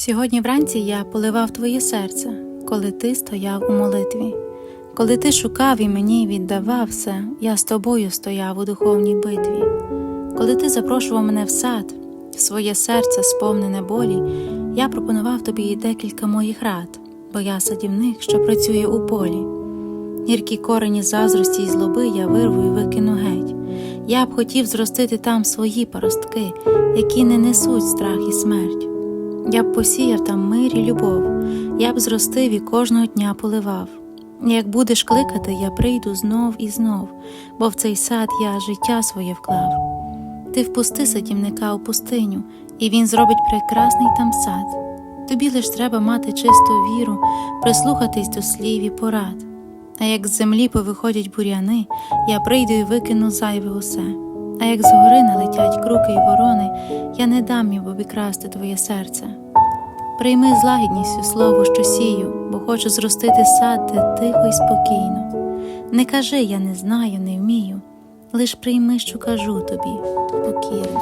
Сьогодні вранці я поливав твоє серце, коли ти стояв у молитві. Коли ти шукав і мені віддавав все, я з тобою стояв у духовній битві. Коли ти запрошував мене в сад, в своє серце, сповнене болі, я пропонував тобі і декілька моїх рад, бо я садівник, що працює у полі. Гіркі корені заздрості й злоби я вирву і викину геть. Я б хотів зростити там свої паростки, які не несуть страх і смерть. Я б посіяв там мир і любов, я б зростив і кожного дня поливав. Як будеш кликати, я прийду знов і знов, бо в цей сад я життя своє вклав. Ти впусти садівника у пустиню, і він зробить прекрасний там сад. Тобі лиш треба мати чисту віру, прислухатись до слів і порад. А як з землі повиходять бур'яни, я прийду і викину зайве усе. А як згори налетять круки й ворони, обікрасти твоє серце. Прийми з слово, що сію, бо хочу зростити сад, де тихо і спокійно. Не кажи, я не знаю, не вмію, лиш прийми, що кажу тобі покірно.